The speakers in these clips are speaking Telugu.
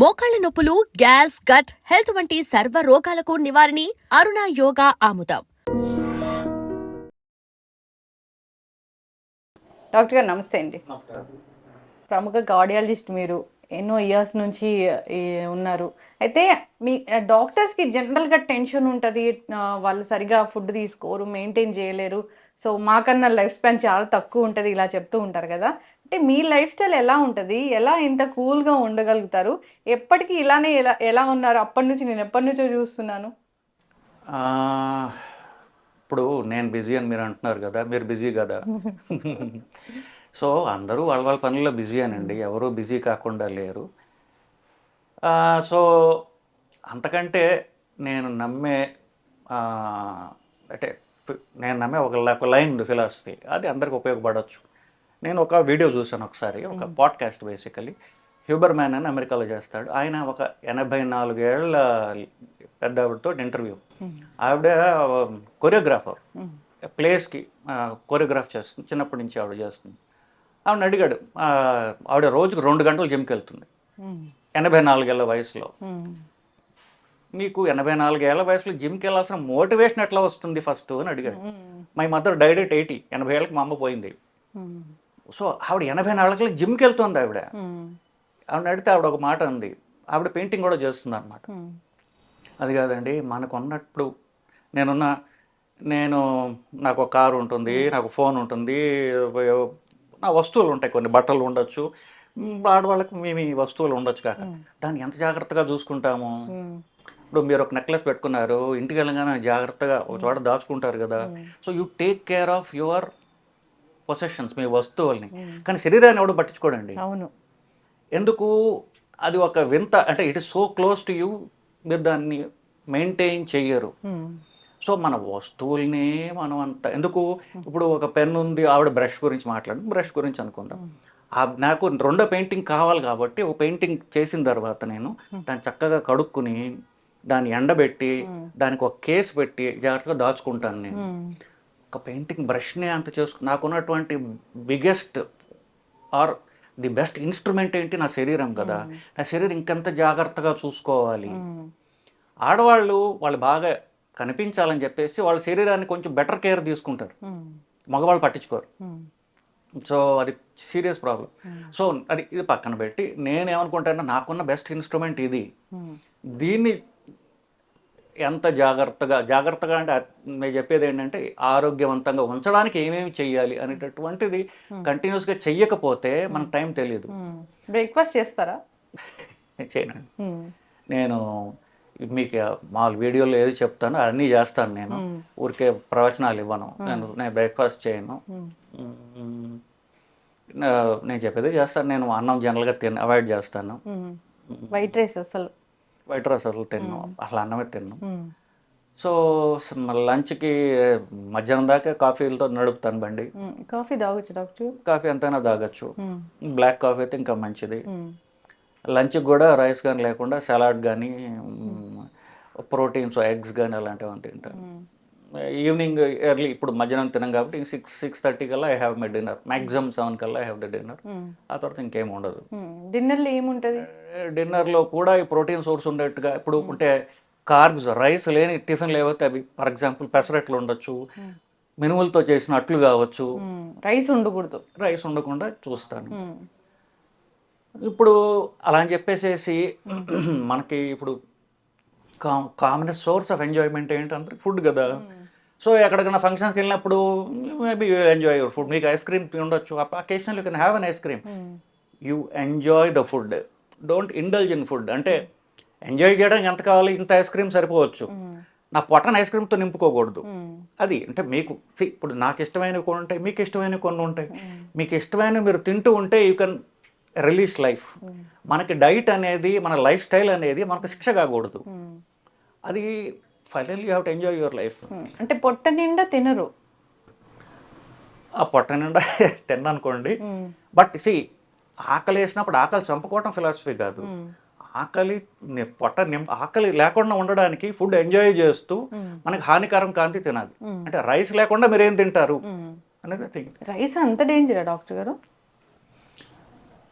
మోకాళ్ళ నొప్పులు గ్యాస్ గట్ హెల్త్ వంటి సర్వ రోగాలకు నివారణి అరుణ యోగా ఆముదం. డాక్టర్ గారు నమస్తే అండి. ప్రముఖ కార్డియాలజిస్ట్ మీరు ఎన్నో ఇయర్స్ నుంచి ఈ, ఉన్నారు. అయితే మీ డాక్టర్స్కి జనరల్గా టెన్షన్ ఉంటుంది వాళ్ళు సరిగా ఫుడ్ తీసుకోరు మెయింటైన్ చేయలేరు. సో మాకన్నా లైఫ్ స్పాన్ చాలా తక్కువ ఉంటుంది ఇలా చెప్తూ ఉంటారు కదా. అంటే మీ లైఫ్ స్టైల్ ఎలా ఉంటుంది? ఎలా ఇంత కూల్గా ఉండగలుగుతారు? ఎప్పటికీ ఇలానే ఎలా ఎలా ఉన్నారు? అప్పటి నుంచి నేను ఎప్పటి నుంచో చూస్తున్నాను. ఇప్పుడు నేను బిజీ అని మీరు అంటున్నారు కదా మీరు బిజీ కదా. సో అందరూ వాళ్ళ వాళ్ళ పనుల్లో బిజీ అనండి. ఎవరూ బిజీ కాకుండా లేరు. సో అంతకంటే నేను నమ్మే అంటే నేను నమ్మే ఒక లైన్ ఫిలాసఫీ అది అందరికి ఉపయోగపడవచ్చు నేను ఒక వీడియో చూశాను ఒకసారి ఒక పాడ్కాస్ట్ బేసికలీ. హ్యూబర్ మ్యాన్ అని అమెరికాలో చేస్తాడు. ఆయన ఒక ఎనభై నాలుగేళ్ళ పెద్ద ఆవిడతో ఇంటర్వ్యూ ఆవిడ కొరియోగ్రాఫర్. ప్లేస్కి కొరియోగ్రాఫ్ చేస్తుంది. చిన్నప్పటి నుంచి ఆవిడ చేస్తుంది. ఆవిడ అడిగాడు ఆవిడ రోజుకు రెండు గంటలు జిమ్కి వెళ్తుంది. ఎనభై నాలుగేళ్ళ వయసులో. మీకు ఎనభై నాలుగేళ్ళ వయసులో జిమ్కి వెళ్ళాల్సిన మోటివేషన్ ఎట్లా వస్తుంది ఫస్ట్? అని అడిగాడు. My mother died at eighty. ఎనభై ఏళ్ళకి మా అమ్మ పోయింది. సో ఆవిడ ఎనభై నాలుగులో జిమ్కి వెళ్తుంది ఆవిడ. ఆవిడ అడిగితే ఆవిడ ఒక మాట ఉంది ఆవిడ పెయింటింగ్ కూడా చేస్తుంది అనమాట అది కాదండి మనకు ఉన్నప్పుడు నేనున్న నేను నాకు ఒక కారు ఉంటుంది నాకు ఫోన్ ఉంటుంది నా వస్తువులు ఉంటాయి కొన్ని బట్టలు ఉండొచ్చు. ఆడవాళ్ళకి మేము ఈ వస్తువులు ఉండొచ్చు కాక. దాన్ని ఎంత జాగ్రత్తగా చూసుకుంటాము? ఇప్పుడు మీరు ఒక నెక్లెస్ పెట్టుకున్నారు ఇంటికి వెళ్ళగానే జాగ్రత్తగా ఒక చోట దాచుకుంటారు కదా. So you take care of your possessions మీ వస్తువుల్ని. కానీ శరీరాన్ని ఎవడు పట్టించుకోడండి? అవును. ఎందుకు? అది ఒక వింత అంటే it is so close to you మీరు దాన్ని మెయింటైన్ చెయ్యరు. సో మన వస్తువుల్ని మనం అంత ఎందుకు? ఇప్పుడు ఒక పెన్ ఉంది ఆవిడ బ్రష్ గురించి మాట్లాడు బ్రష్ గురించి అనుకుందాం. ఆ నాకు రెండో పెయింటింగ్ కావాలి కాబట్టి ఒక పెయింటింగ్ చేసిన తర్వాత నేను దాన్ని చక్కగా కడుక్కుని దాన్ని ఎండబెట్టి దానికి ఒక కేసు పెట్టి జాగ్రత్తగా దాచుకుంటాను నేను. ఒక పెయింటింగ్ బ్రష్నే అంత చేసుకు నాకున్నటువంటి biggest or the best instrument ఏంటి నా శరీరం కదా. నా శరీరం ఇంకెంత జాగ్రత్తగా చూసుకోవాలి. ఆడవాళ్ళు వాళ్ళు బాగా కనిపించాలని చెప్పేసి వాళ్ళ శరీరాన్ని కొంచెం బెటర్ కేర్ తీసుకుంటారు. మగవాళ్ళు పట్టించుకోరు. సో అది సీరియస్ ప్రాబ్లం సో అది ఇది పక్కన పెట్టి నేనేమనుకుంటానంటే నాకున్న బెస్ట్ ఇన్స్ట్రుమెంట్ ఇది. దీన్ని ఎంత జాగ్రత్తగా జాగ్రత్తగా అంటే నేను చెప్పేది ఏంటంటే ఆరోగ్యవంతంగా ఉంచడానికి ఏమేమి చెయ్యాలి అనేటటువంటిది కంటిన్యూస్గా చెయ్యకపోతే మనకు టైం తెలియదు బ్రేక్ఫాస్ట్ చేస్తారా? చేయనండి. నేను మీకు మా వీడియోలో ఏది చెప్తానో అన్నీ చేస్తాను నేను. ఊరికే ప్రవచనాలు ఇవ్వను. నేను నేను బ్రేక్ఫాస్ట్ చేయను. నేను చెప్పేది చేస్తాను. నేను అన్నం జనరల్గా తిన అవాయిడ్ చేస్తాను. వైట్ రైస్ అసలు. వైట్ రైస్ అసలు తిన్ను. అసలు అన్నమే తిన్ను. సో లంచ్కి మధ్యాహ్నం దాకా కాఫీలతో నడుపుతాను బండి. కాఫీ తాగొచ్చు డాక్టర్? కాఫీ ఎంతైనా తాగొచ్చు. బ్లాక్ కాఫీ అయితే ఇంకా మంచిది. లంచ్కి కూడా రైస్ కానీ లేకుండా సలాడ్ కానీ ప్రోటీన్స్ ఎగ్స్ కానీ అలాంటివి తింటాను. ఈవినింగ్ ఎర్లీ ఇప్పుడు మధ్యాహ్నం తినం కాబట్టి సిక్స్ సిక్స్ థర్టీ కల్లా I have my dinner. Maximum seven కల్లా ఐ హ్యావ్ ద డిన్నర్. ఆ తర్వాత ఇంకేం ఉండదు. డిన్నర్లో ఏముంటుంది? డిన్నర్లో కూడా ఈ ప్రోటీన్ సోర్స్ ఉండేట్టుగా ఇప్పుడు ఉంటే కార్బ్స్ రైస్ లేని టిఫిన్లు ఏవైతే అవి ఫర్ ఎగ్జాంపుల్ పెసరట్లు ఉండొచ్చు మినుములతో చేసిన అట్లు కావచ్చు. రైస్ ఉండకూడదు. రైస్ ఉండకుండా చూస్తాను. ఇప్పుడు అలా అని చెప్పేసేసి మనకి ఇప్పుడు కామన్ సోర్స్ ఆఫ్ ఎంజాయ్మెంట్ ఏంటంటే ఫుడ్ కదా. సో ఎక్కడికైనా ఫంక్షన్స్కి వెళ్ళినప్పుడు maybe you enjoy your food మీకు ఐస్ క్రీమ్ ఉండొచ్చు. Occasional you can have an ice cream you enjoy the food don't indulge in food అంటే ఎంజాయ్ చేయడానికి ఎంత కావాలి? ఇంత ఐస్ క్రీమ్ సరిపోవచ్చు. నా పొట్టన ఐస్ క్రీమ్తో నింపుకోకూడదు. అది అంటే మీకు ఇప్పుడు నాకు ఇష్టమైనవి కొన్ని ఉంటాయి మీకు ఇష్టమైనవి కొన్ని ఉంటాయి. మీకు ఇష్టమైనవి మీరు తింటూ ఉంటే యూ కెన్ రిలీజ్ లైఫ్ మనకి డైట్ అనేది మన లైఫ్ స్టైల్ అనేది మనకు శిక్ష కాకూడదు. అది final you have to enjoy your life అంటే పొట్ట నిండా తినరు. ఆ పొట్ట నిండా తిన్ననుకోండి బట్ సి ఆకలి వేసినప్పుడు ఆకలి చంపుకోవటం ఫిలాసఫీ కాదు. ఆకలి ని- పొట్ట నిం ఆకలి లేకుండా ఉండడానికి ఫుడ్ ఎంజాయ్ చేస్తూ మనకి హానికరం కాంతి తినాలి. అంటే రైస్ లేకుండా మీరు ఏం తింటారు? అనేది రైస్ అంత డేంజరా డాక్టర్ గారు?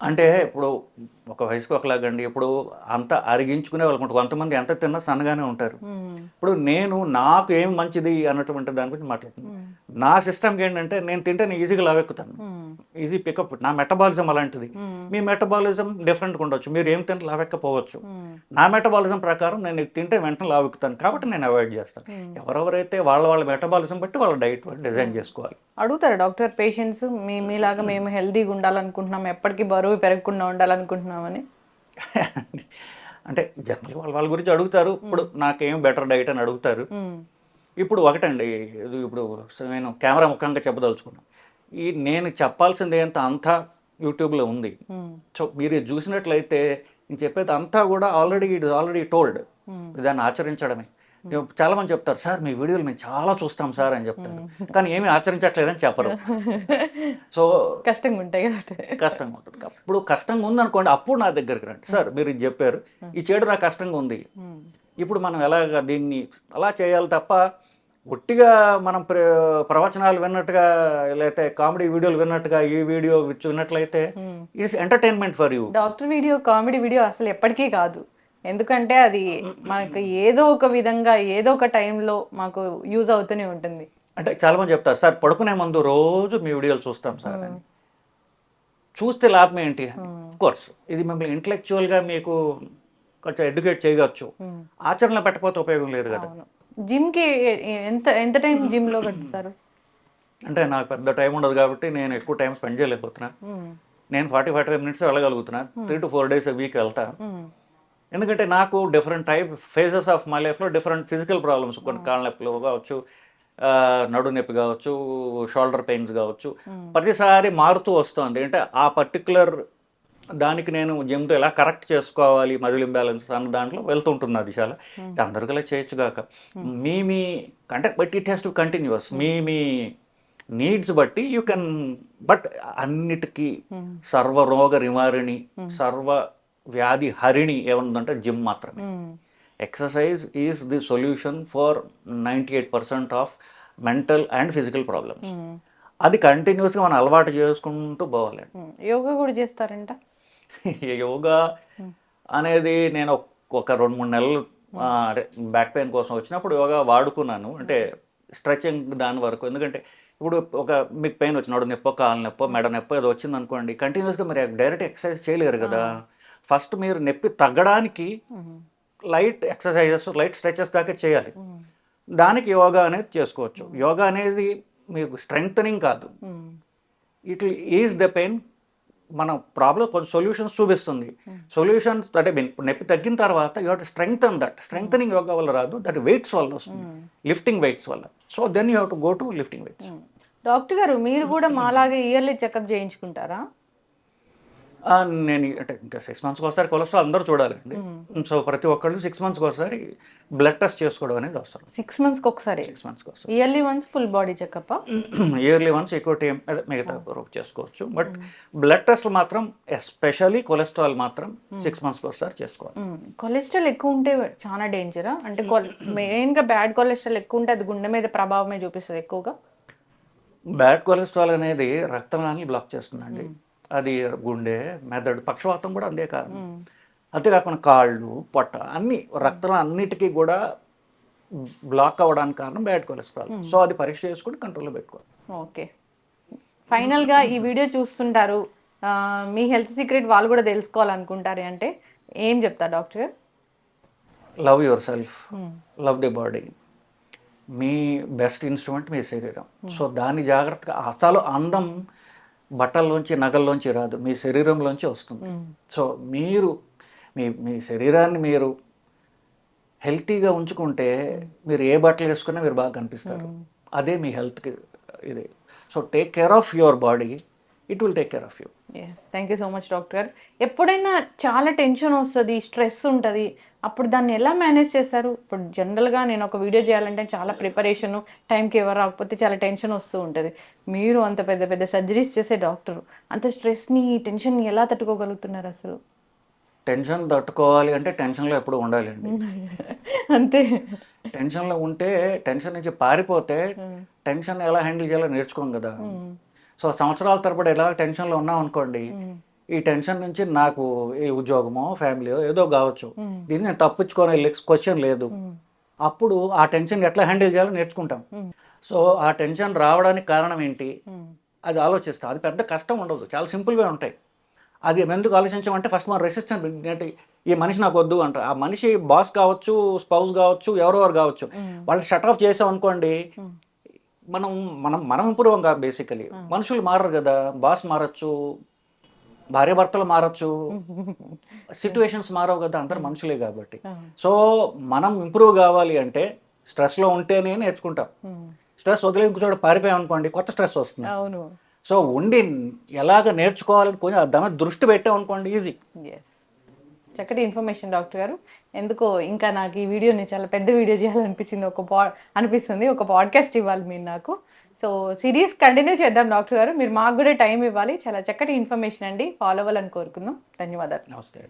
అంటే ఇప్పుడు ఒక వయసుకి ఒకలాగండి ఇప్పుడు అంత అరిగించుకునే వాళ్ళు. కొంతమంది ఎంత తిన్నా సన్నగానే ఉంటారు. ఇప్పుడు నేను నాకు ఏం మంచిది అన్నటువంటి దాని గురించి మాట్లాడుతున్నాను నా సిస్టమ్కి ఏంటంటే నేను తింటే నేను ఈజీగా లావెక్కుతాను. ఈజీ పికప్ నా మెటబాలిజం అలాంటిది. మీ మెటబాలిజం డిఫరెంట్గా ఉండొచ్చు మీరు ఏం తింటే లావెక్కపోవచ్చు. నా మెటబాలిజం ప్రకారం నేను తింటే వెంటనే లావెక్కుతాను. కాబట్టి నేను అవాయిడ్ చేస్తాను. ఎవరెవరైతే వాళ్ళ వాళ్ళ మెటబాలిజం బట్టి వాళ్ళ డైట్ డిజైన్ చేసుకోవాలి. అడుగుతారు డాక్టర్ పేషెంట్స్ మీ మీలాగా మేము హెల్తీగా ఉండాలనుకుంటున్నాం ఎప్పటికీ బరువు పెరగకుండా ఉండాలనుకుంటున్నామని? అంటే జనరల్ వాళ్ళ వాళ్ళ గురించి అడుగుతారు. ఇప్పుడు నాకేం బెటర్ డైట్ అని అడుగుతారు. ఇప్పుడు ఒకటండి ఇప్పుడు నేను కెమెరా ముఖంగా చెప్పదలుచుకున్నాను ఈ నేను చెప్పాల్సింది ఏంత అంతా యూట్యూబ్లో ఉంది. సో మీరు చూసినట్లయితే నేను చెప్పేది అంతా కూడా already it is already told. దాన్ని ఆచరించడమే. చాలా మంది చెప్తారు సార్ మీ వీడియోలు మేము చాలా చూస్తాం సార్ అని చెప్తారు. కానీ ఏమీ ఆచరించట్లేదని చెప్పరు. సో కష్టంగా ఉంటాయి కదా కష్టంగా ఉంటుంది. అప్పుడు కష్టంగా ఉందనుకోండి అప్పుడు నా దగ్గరికి రండి. సార్ మీరు ఇది చెప్పారు. ఈ చెడు నాకు కష్టంగా ఉంది. ఇప్పుడు మనం ఎలాగ దీన్ని అలా చేయాలి తప్ప ఒట్టిగా మనం ప్ర ప్రవచనాలు విన్నట్టుగా లేకపోతే కామెడీ వీడియోలు విన్నట్టుగా ఈ video విన్నట్లయితే. It's entertainment for you. Doctor video comedy video అసలు ఎప్పటికీ కాదు. ఎందుకంటే అది మనకు ఏదో ఒక విధంగా ఏదో ఒక టైంలో మాకు యూజ్ అవుతూనే ఉంటుంది. అంటే చాలా మంది చెప్తారు సార్ పడుకునే ముందు రోజు మీ వీడియోలు చూస్తాం సార్ అని. చూస్తే లాభం ఏంటి? కోర్స్ ఇది మిమ్మల్ని ఇంటలెక్చువల్గా మీకు కొంచెం ఎడ్యుకేట్ చేయవచ్చు. ఆచరణలో పెట్టకపోతే ఉపయోగం లేదు కదా. జిమ్కి ఎంత ఎంత టైం జిమ్లో పెడతారు? అంటే నాకు పెద్ద టైం ఉండదు కాబట్టి నేను ఎక్కువ టైం స్పెండ్ చేయలేకపోతున్నా. నేను forty forty five minutes వెళ్ళగలుగుతున్నా. Three to four days week వెళ్తా. ఎందుకంటే నాకు different type phases of my లైఫ్లో డిఫరెంట్ ఫిజికల్ ప్రాబ్లమ్స్ కొన్ని కాళ్ళ నొప్పులు కావచ్చు నడు నొప్పి కావచ్చు షోల్డర్ పెయిన్స్ కావచ్చు. ప్రతిసారి మారుతూ వస్తుంది. అంటే ఆ పర్టికులర్ దానికి నేను జిమ్తో ఎలా కరెక్ట్ చేసుకోవాలి మజిల్ ఇంబ్యాలెన్స్ అన్న దాంట్లో వెళ్తుంటుంది అది చాలా అందరికీ అలా చేయొచ్చు కాక మీ మీ అంటే but it has to continues మీ మీ నీడ్స్ బట్టి యూ కెన్ బట్ అన్నిటికీ సర్వరోగ నివారిణి సర్వ వ్యాధి హరిణి ఏముందంటే జిమ్ మాత్రమే. Exercise is the solution for ninety eight percent of mental and physical problems. అది కంటిన్యూస్గా మనం అలవాటు చేసుకుంటూ పోవాలి మ్మ్. యోగా కూడా చేస్తారంట? యోగా అనేది నేను ఒక- రెండు మూడు నెలలు బ్యాక్ పెయిన్ కోసం వచ్చినప్పుడు యోగా వాడుకున్నాను. అంటే స్ట్రెచింగ్ దాని వరకు. ఎందుకంటే ఇప్పుడు ఒక మీకు పెయిన్ వచ్చి నడు నొప్పో కాలు నొప్పో మెడ నొప్పో ఏదో వచ్చింది అనుకోండి కంటిన్యూస్గా మీరు డైరెక్ట్ ఎక్సర్సైజ్ చేయలేరు కదా. ఫస్ట్ మీరు నొప్పి తగ్గడానికి. లైట్ ఎక్సర్సైజెస్ లైట్ స్ట్రెచెస్ దాకా చేయాలి. దానికి యోగా అనేది చేసుకోవచ్చు. యోగా అనేది మీకు స్ట్రెంగ్తనింగ్ కాదు. ఇట్ ఈజ్ ద పెయిన్ మన ప్రాబ్లం కొంచెం సొల్యూషన్స్ చూపిస్తుంది. సొల్యూషన్స్ అంటే మీ నొప్పి తగ్గిన తర్వాత you have to strength that strengthening yoga వల్ల రాదు దట్ వెయిట్స్ వల్ల వస్తుంది. లిఫ్టింగ్ వెయిట్స్ వల్ల. So then you have to go to lifting weights doctor గారు మీరు కూడా మాలాగే ఇయర్లీ చెకప్ చేయించుకుంటారా? నేను అంటే ఇంకా సిక్స్ మంత్స్కి ఒకసారి కొలెస్ట్రాల్ అందరూ చూడాలండి. సో ప్రతి ఒక్కళ్ళు సిక్స్ మంత్స్కి ఒకసారి బ్లడ్ టెస్ట్ చేసుకోవడం అనేది అవసరం. సిక్స్ మంత్స్కి ఒకసారి? సిక్స్ మంత్స్కి ఒకసారి. Yearly once full body checkup yearly once ఎక్కువ టైం అదే మిగతా వర్క్ చేసుకోవచ్చు. బట్ బ్లడ్ టెస్ట్లు మాత్రం ఎస్పెషల్లీ కొలెస్ట్రాల్ మాత్రం సిక్స్ మంత్స్కి ఒకసారి చేసుకోవాలి. కొలెస్ట్రాల్ ఎక్కువ ఉంటే చాలా డేంజరా అంటే మెయిన్గా బ్యాడ్ కొలెస్ట్రాల్ ఎక్కువ ఉంటే అది గుండె మీద ప్రభావమే చూపిస్తుంది ఎక్కువగా? బ్యాడ్ కొలెస్ట్రాల్ అనేది రక్తనాళాన్ని బ్లాక్ చేస్తుందండి. అది గుండె మెదడు పక్షవాతం కూడా అందే కారణం. అంతేకాకుండా కాళ్ళు పొట్ట అన్ని రక్తం అన్నిటికీ కూడా బ్లాక్ అవ్వడానికి కారణం బ్యాడ్ కొలెస్ట్రాల్. సో అది పరీక్ష చేసుకుని కంట్రోల్లో పెట్టుకోవాలి. ఓకే. ఫైనల్గా ఈ వీడియో చూస్తుంటారు మీ హెల్త్ సీక్రెట్ వాళ్ళు కూడా తెలుసుకోవాలనుకుంటారు అంటే ఏం చెప్తారు doctor? Love yourself. Love the body. Me best instrument మీ శరీరం. సో దాన్ని జాగ్రత్తగా అసలు అందం బట్టల్లోంచి నగల్లోంచి రాదు. మీ శరీరంలోంచి వస్తుంది. సో మీరు మీ మీ శరీరాన్ని మీరు హెల్తీగా ఉంచుకుంటే మీరు ఏ బట్టలు వేసుకున్నా మీరు బాగా కనిపిస్తారు. అదే మీ హెల్త్కి ఇది. So take care of your body. It will take care of you. Yes thank you so much doctor ఎప్పుడైనా చాలా టెన్షన్ వస్తుంది స్ట్రెస్ ఉంటుంది. అప్పుడు దాన్ని ఎలా మేనేజ్ చేస్తారు ఇప్పుడు జనరల్గా నేను ఒక వీడియో చేయాలంటే చాలా ప్రిపరేషన్ టైంకి ఎవరు రాకపోతే చాలా టెన్షన్ వస్తూ ఉంటుంది. మీరు అంత పెద్ద పెద్ద సర్జరీస్ చేసే డాక్టర్ అంత స్ట్రెస్ని టెన్షన్ని ఎలా తట్టుకోగలుగుతున్నారు అసలు? టెన్షన్ తట్టుకోవాలి అంటే టెన్షన్లో ఎప్పుడు ఉండాలండి. అంతే. టెన్షన్లో ఉంటే టెన్షన్ నుంచి పారిపోతే టెన్షన్ ఎలా హ్యాండిల్ చేయాలో నేర్చుకోం కదా. సో సంవత్సరాల తరబడి ఎలా టెన్షన్లో ఉన్నాం అనుకోండి ఈ టెన్షన్ నుంచి నాకు ఈ ఉద్యోగమో ఫ్యామిలీ ఏదో కావచ్చు. దీన్ని నేను తప్పించుకోనే క్వశ్చన్ లేదు. అప్పుడు ఆ టెన్షన్ ఎట్లా హ్యాండిల్ చేయాలో నేర్చుకుంటాం. సో ఆ టెన్షన్ రావడానికి కారణం ఏంటి? అది ఆలోచిస్తాం. అది పెద్ద కష్టం ఉండదు. చాలా సింపుల్గా ఉంటాయి. అది ఎందుకు ఆలోచించామంటే ఫస్ట్ మనం రెసిస్టెంట్ ఏంటి? ఈ మనిషి నాకు వద్దు అంట ఆ మనిషి బాస్ కావచ్చు స్పౌస్ కావచ్చు ఎవరెవరు కావచ్చు. వాళ్ళు షట్ ఆఫ్ చేసాం అనుకోండి మనం మనం మనం ఇంప్రూవ్ కాదు బేసికలీ మనుషులు మారరు కదా. బాస్ మారచ్చు భార్య భర్తలు మారచ్చు. సిచ్యువేషన్స్ మారవు కదా అందరు మనుషులే కాబట్టి. సో మనం ఇంప్రూవ్ కావాలి అంటే స్ట్రెస్లో ఉంటేనే నేర్చుకుంటాం. స్ట్రెస్ వదిలేని కూర్చోడు పారిపోయాం అనుకోండి కొత్త స్ట్రెస్ వస్తుంది. అవును. సో ఉండి ఎలాగ నేర్చుకోవాలని కొంచెం దాని దృష్టి పెట్టాం అనుకోండి ఈజీ చక్కటి ఇన్ఫర్మేషన్ డాక్టర్ గారు. ఎందుకో ఇంకా నాకు ఈ వీడియోని చాలా పెద్ద వీడియో చేయాలనిపించింది. ఒక పా అనిపిస్తుంది. ఒక పాడ్కాస్ట్ ఇవ్వాలి మీరు నాకు. సో సిరీస్ కంటిన్యూ చేద్దాం డాక్టర్ గారు. మీరు మాకు కూడా టైం ఇవ్వాలి. చాలా చక్కటి ఇన్ఫర్మేషన్ అండి. ఫాలో అవ్వాలని కోరుకుందాం. ధన్యవాదాలు. నమస్తే